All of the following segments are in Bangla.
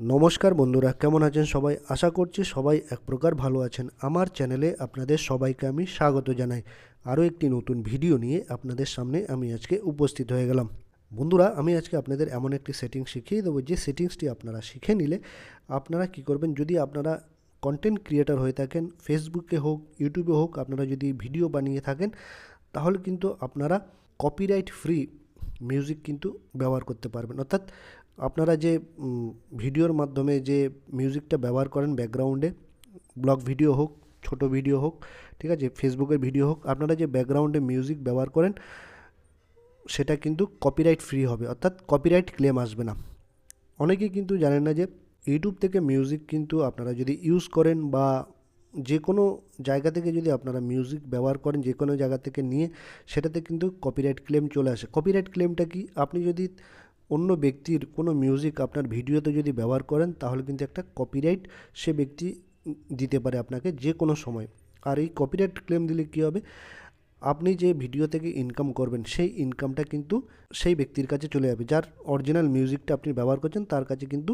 নমস্কার বন্ধুরা, কেমন আছেন সবাই? আশা করছি সবাই এক প্রকার ভালো আছেন। আমার চ্যানেলে আপনাদের সবাইকে আমি স্বাগত জানাই। আরও একটি নতুন ভিডিও নিয়ে আপনাদের সামনে আমি আজকে উপস্থিত হয়ে গেলাম। বন্ধুরা, আমি আজকে আপনাদের এমন একটি সেটিংস শিখিয়ে দেবো। যে সেটিংসটি আপনারা শিখে নিলে আপনারা কি করবেন, যদি আপনারা কন্টেন্ট ক্রিয়েটার হয়ে থাকেন ফেসবুকে হোক ইউটিউবে হোক, আপনারা যদি ভিডিও বানিয়ে থাকেন, তাহলে কিন্তু আপনারা কপিরাইট ফ্রি মিউজিক কিন্তু ব্যবহার করতে পারবেন। অর্থাৎ আপনারা যে ভিডিওর মাধ্যমে যে মিউজিকটা ব্যবহার করেন ব্যাকগ্রাউন্ডে, ব্লগ ভিডিও হোক, ছোট ভিডিও হোক, ঠিক আছে, ফেসবুকের ভিডিও হোক, আপনারা যে ব্যাকগ্রাউন্ডে মিউজিক ব্যবহার করেন, সেটা কিন্তু কপিরাইট ফ্রি হবে, অর্থাৎ কপিরাইট ক্লেম আসবে না। অনেকেই কিন্তু জানেন না যে ইউটিউব থেকে মিউজিক কিন্তু আপনারা যদি ইউজ করেন বা যে কোনো জায়গা থেকে যদি আপনারা মিউজিক ব্যবহার করেন, যে কোনো জায়গা থেকে নিয়ে, সেটাতে কিন্তু কপিরাইট ক্লেম চলে আসে। কপিরাইট ক্লেমটা কি? আপনি যদি অন্য ব্যক্তির কোনো মিউজিক আপনার ভিডিওতে যদি ব্যবহার করেন, তাহলে কিন্তু একটা কপিরাইট সে ব্যক্তি দিতে পারে আপনাকে যে কোনো সময়। আর এই কপিরাইট ক্লেম দিলে কী হবে? আপনি যে ভিডিও থেকে ইনকাম করবেন, সেই ইনকামটা কিন্তু সেই ব্যক্তির কাছে চলে যাবে। যার অরিজিনাল মিউজিকটা আপনি ব্যবহার করছেন, তার কাছে কিন্তু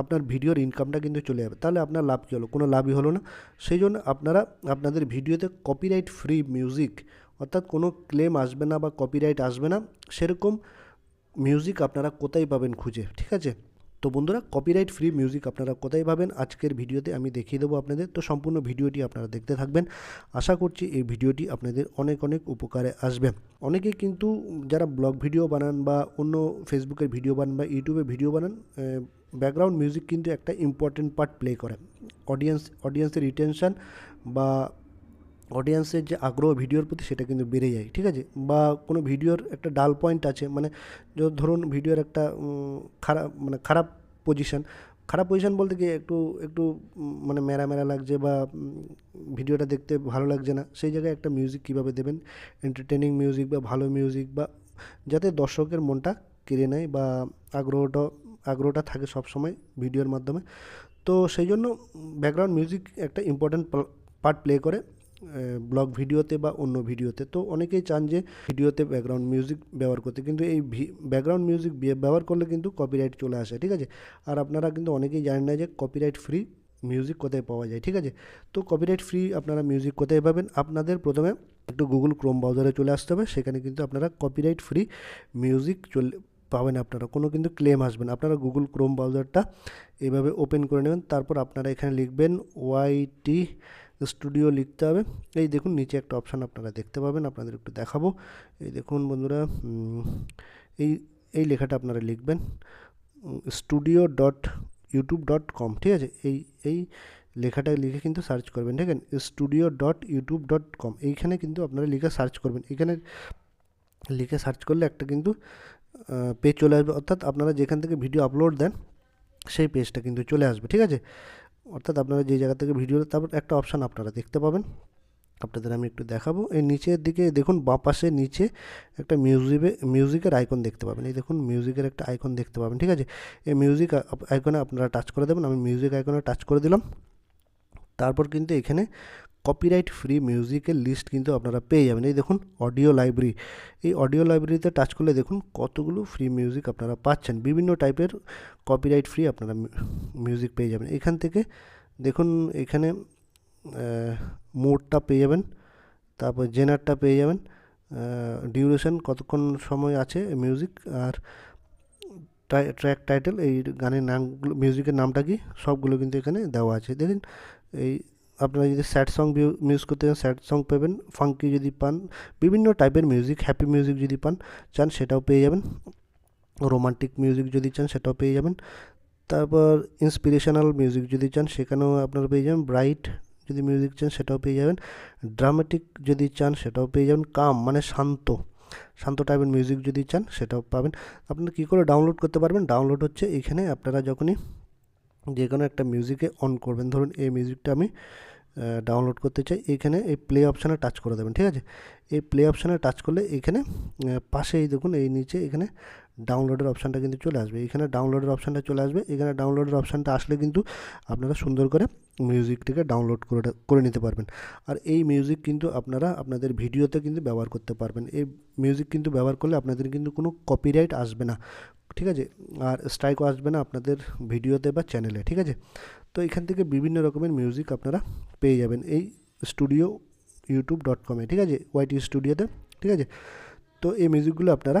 আপনার ভিডিওর ইনকামটা কিন্তু চলে যাবে। তাহলে আপনার লাভ কী হলো? কোনো লাভই হলো না। সেই জন্য আপনারা আপনাদের ভিডিওতে কপিরাইট ফ্রি মিউজিক অর্থাৎ কোনো ক্লেম আসবে না বা কপিরাইট আসবে না, সেরকম মিউজিক আপনারা কোথায় পাবেন খুঁজে, ঠিক আছে? তো বন্ধুরা কপিরাইট ফ্রি মিউজিক আপনারা কোথায় পাবেন? আজকের ভিডিওতে আমি দেখিয়ে দেবো আপনাদের। তো সম্পূর্ণ ভিডিওটি আপনারা দেখতে থাকবেন। আশা করছি এই ভিডিওটি আপনাদের অনেক অনেক উপকারে আসবে। অনেকে কিন্তু যারা ব্লগ ভিডিও বানান বা অন্য ফেসবুকের ভিডিও বানান বা ইউটিউবে ভিডিও বানান ব্যাকগ্রাউন্ড মিউজিক কিন্তু একটা ইম্পর্টেন্ট পার্ট প্লে করে। অডিয়েন্স অডিয়েন্সের রিটেনশান বা অডিয়েন্সের যে আগ্রহ ভিডিওর প্রতি সেটা কিন্তু বেড়ে যায়, ঠিক আছে? বা কোনো ভিডিওর একটা ডাল পয়েন্ট আছে মানে ধরুন ভিডিওর একটা খারাপ মানে খারাপ পজিশন খারাপ পজিশন বলতে কি একটু একটু মানে মেরা মেরা লাগছে বা ভিডিওটা দেখতে ভালো লাগছে না, সেই জায়গায় একটা মিউজিক কীভাবে দেবেন? এন্টারটেনিং মিউজিক বা ভালো মিউজিক বা, যাতে দর্শকের মনটা কেড়ে নেয় বা আগ্রহটা আগ্রহটা থাকে সব সময় ভিডিওর মাধ্যমে। তো সেই জন্য ব্যাকগ্রাউন্ড মিউজিক একটা ইম্পর্ট্যান্ট পার্ট প্লে করে। ব্লগ ভিডিওতে বা অন্য ভিডিওতে। তো অনেকেই চান যে ভিডিওতে ব্যাকগ্রাউন্ড মিউজিক ব্যবহার করতে। কিন্তু এই ব্যাকগ্রাউন্ড মিউজিক ব্যবহার করলে কিন্তু কপিরাইট চলে আসে, ঠিক আছে? আর আপনারা কিন্তু অনেকেই জানেন না যে কপিরাইট ফ্রি মিউজিক কোথায় পাওয়া যায়, ঠিক আছে? তো কপিরাইট ফ্রি আপনারা মিউজিক কোথায় পাবেন? আপনাদের প্রথমে একটু গুগল ক্রোম ব্রাউজারে চলে আসতে হবে। সেখানে কিন্তু আপনারা কপিরাইট ফ্রি মিউজিক চলে, পাবেন আপনারা। কোনো কিন্তু ক্লেম আসবেন আপনারা গুগল ক্রোম ব্রাউজারটা এভাবে ওপেন করে নেবেন। তারপর আপনারা এখানে লিখবেন ওয়াইটি স্টুডিও লিখতে হবে। এই দেখুন, নিচে একটা অপশান আপনারা দেখতে পাবেন, আপনাদের একটু দেখাবো। এই দেখুন বন্ধুরা এই এই লেখাটা আপনারা লিখবেন studio dot YouTube dot com ঠিক আছে? এই এই লেখাটা লিখে কিন্তু সার্চ করবেন, ঠিক আছে? Studio dot YouTube dot com এইখানে কিন্তু আপনারা লিখে সার্চ করবেন। এখানে লিখে সার্চ করলে একটা কিন্তু পেজ চলে আসবে। অর্থাৎ আপনারা যেখান থেকে ভিডিও আপলোড দেন, সেই পেজটা কিন্তু চলে আসবে, ঠিক আছে? অর্থাৎ আপনারা যে জায়গা থেকে ভিডিও তারপর একটা অপশান আপনারা দেখতে পাবেন। আপনাদের আমি একটু দেখাবো। এই নিচের দিকে দেখুন, বাঁ পাশে নিচে একটা মিউজিকে মিউজিকের আইকন দেখতে পাবেন। এই দেখুন মিউজিকের একটা আইকন দেখতে পাবেন, ঠিক আছে? এই মিউজিক আইকনে আপনারা টাচ করে দেবেন। আমি মিউজিক আইকনে টাচ করে দিলাম। তারপর কিন্তু এখানে কপিরাইট ফ্রি মিউজিকের লিস্ট কিন্তু আপনারা পেয়ে যাবেন। এই দেখুন অডিও লাইব্রেরি এই অডিও লাইব্রেরিতে টাচ করলে দেখুন কতগুলো ফ্রি মিউজিক আপনারা পাচ্ছেন। বিভিন্ন টাইপের কপিরাইট ফ্রি আপনারা মিউজিক পেয়ে যাবেন। এখান থেকে দেখুন, এখানে মোডটা পেয়ে যাবেন, তারপর জেনারটা পেয়ে যাবেন ডিউরেশন কতক্ষণ সময় আছে মিউজিক আর ট্র্যাক টাইটেল এই গানের নামগুলো মিউজিকের নামটা কি? সবগুলো কিন্তু এখানে দেওয়া আছে। দেখুন, এই আপনারা যদি স্যাড সং মিউজ করতে চান, স্যাড সং পাবেন, ফাঙ্কি যদি পান, বিভিন্ন টাইপের মিউজিক, হ্যাপি মিউজিক যদি পান, চান সেটাও পেয়ে যাবেন। রোমান্টিক মিউজিক যদি চান, সেটাও পেয়ে যাবেন। তারপর ইন্সপিরেশনাল মিউজিক যদি চান, সেখানেও আপনারা পেয়ে যাবেন। ব্রাইট যদি মিউজিক চান, সেটাও পেয়ে যাবেন। ড্রামাটিক যদি চান, সেটাও পেয়ে যাবেন। কাম মানে শান্ত শান্ত টাইপের মিউজিক যদি চান, সেটাও পাবেন। আপনারা কী করে ডাউনলোড করতে পারবেন? ডাউনলোড হচ্ছে এখানে আপনারা যখনই যে কোনো একটা মিউজিকে অন করবেন। ধরুন এই মিউজিকটা আমি ডাউনলোড করতে চাই, এখানে এই প্লে অপশানে টাচ করে দেবেন, ঠিক আছে? এই প্লে অপশানে টাচ করলে এখানে পাশে এই দেখুন, এই নিচে এখানে ডাউনলোডের অপশানটা কিন্তু চলে আসবে। এখানে ডাউনলোডের অপশানটা চলে আসবে। এখানে ডাউনলোডের অপশানটা আসলে কিন্তু আপনারা সুন্দর করে মিউজিকটিকে ডাউনলোড করে করে নিতে পারবেন। আর এই মিউজিক কিন্তু আপনারা আপনাদের ভিডিওতে কিন্তু ব্যবহার করতে পারবেন। এই মিউজিক কিন্তু ব্যবহার করলে আপনাদের কিন্তু কোনো কপিরাইট আসবে না, ঠিক আছে? আর স্ট্রাইকও আসবে না আপনাদের ভিডিওতে বা চ্যানেলে ঠিক আছে? তো এখান থেকে বিভিন্ন রকমের মিউজিক আপনারা পেয়ে যাবেন। এই স্টুডিও ইউটিউব ডট কমে ঠিক আছে? ওয়াইটি স্টুডিওতে ঠিক আছে? তো এই মিউজিকগুলো আপনারা